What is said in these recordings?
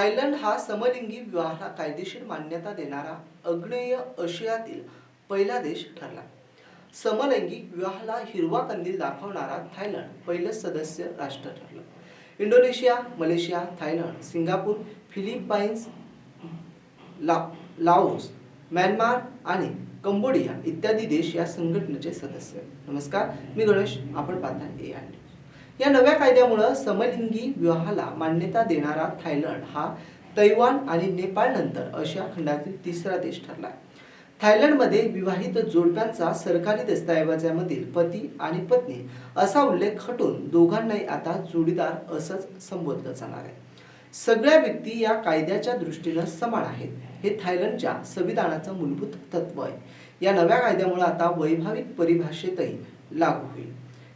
Thailand हा समलिंगी विवाहाला कायदेशीर मान्यता देणारा आग्नेय आशियातील पहिला देश ठरला. समलैंगिक विवाहाला हिरवा कंदील दाखवणारा थायलंड पहिलं सदस्य राष्ट्र ठरलं. Indonesia Malaysia Thailand Singapore Philippines ला लाओस म्यानमार आणि कंबोडिया इत्यादी देश या संघटनेचे सदस्य. नमस्कार मी गणेश आपण पाहता ए आय या नव्या कायद्यामुळं समलिंगी विवाहाला मान्यता देणारा थायलंड हा तैवान आणि नेपाळ नंतर आशिया खंडातील तिसरा देश ठरला. थायलंडमध्ये विवाहित जोडप्यांचा सरकारी दस्तऐवजामधील पती आणि पत्नी असा उल्लेख हटून दोघांनाही आता जोडीदार असंच संबोधलं जाणार आहे. सगळ्या व्यक्ती या कायद्याच्या दृष्टीनं समान आहेत हे थायलंडच्या संविधानाचं मूलभूत तत्व आहे. या नव्या कायद्यामुळे आता वैभाविक परिभाषेतही लागू होईल.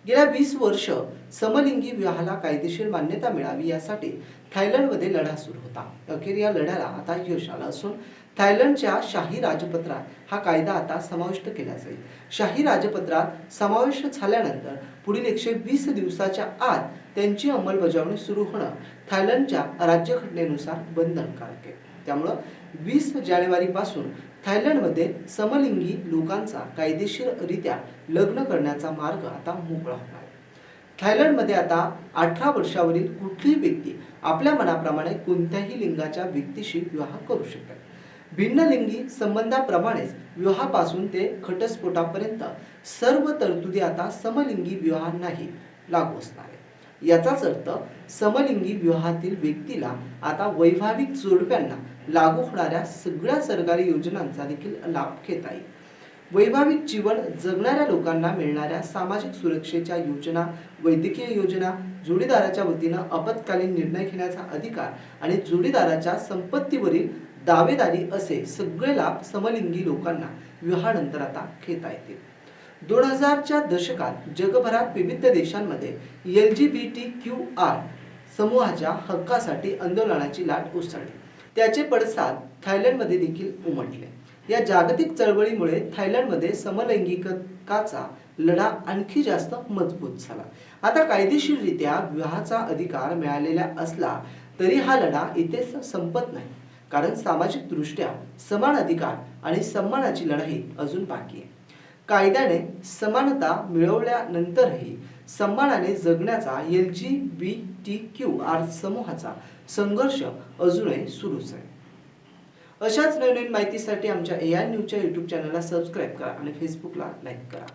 गेल्या वीस वर्ष समलिंगी विवाहाला कायदेशीर मान्यता मिळावी यासाठी थायलंडमध्ये लढा सुरू होता. अखेर या लढ्याला आता यश आलं असून थायलंडच्या शाही राजपत्रात हा कायदा आता समाविष्ट केला जाईल. शाही राजपत्रात समावेश झाल्यानंतर पुढील एकशे वीस दिवसाच्या आत त्यांची अंमलबजावणी सुरू होणं थायलंडच्या राज्यघटनेनुसार बंधनकारक आहे. त्यामुळं वीस जानेवारीपासून थायलंडमध्ये समलिंगी लोकांचा कायदेशीररित्या लग्न करण्याचा मार्ग आता मोकळा होणार आहे. थायलंडमध्ये आता अठरा वर्षावरील कुठलीही व्यक्ती आपल्या मनाप्रमाणे कोणत्याही लिंगाच्या व्यक्तीशी विवाह करू शकते भिन्न लिंगी संबंधाप्रमाणेच विवाहापासून ते घटस्फोटापर्यंत सर्व तरतुदी आता समलिंगी विवाहांनाही लागू असणार आहे याचाच अर्थ समलिंगी विवाहातील व्यक्तीला आता वैभाविक जोडप्यांना लागू होणाऱ्या सगळ्या सरकारी योजनांचा देखील लाभ घेता येईल. वैभाविक जीवन जगणाऱ्या लोकांना मिळणाऱ्या सामाजिक सुरक्षेच्या योजना वैद्यकीय योजना जोडीदाराच्या वतीनं आपत्कालीन निर्णय घेण्याचा अधिकार आणि जोडीदाराच्या संपत्तीवरील दावेदारी असे सगळे लाभ समलिंगी लोकांना विवाहानंतर आता घेता येतील. दोन हजारच्या दशकात जगभरात विविध देशांमध्ये L G B T Q R समूहाच्या हक्कासाठी आंदोलनाची लाट उसळली. त्याचे पडसाद थायलंडमध्ये देखील उमटले. या जागतिक चळवळीमुळे थायलंडमध्ये समलैंगिकाचा लढा आणखी जास्त मजबूत झाला. आता कायदेशीररित्या विवाहाचा अधिकार मिळालेला असला तरी हा लढा इथेच संपत नाही. कारण सामाजिक दृष्ट्या समान अधिकार आणि सन्मानाची लढाई अजून बाकी आहे. कायद्याने समानता मिळवल्यानंतरही सन्मानाने जगण्याचा L G B T Q R समूहाचा संघर्ष अजूनही सुरूच आहे. अशाच नवीन माहितीसाठी आमच्या ए आय न्यूजच्या यूट्यूब चॅनलला सबस्क्राईब करा आणि फेसबुकला लाईक करा.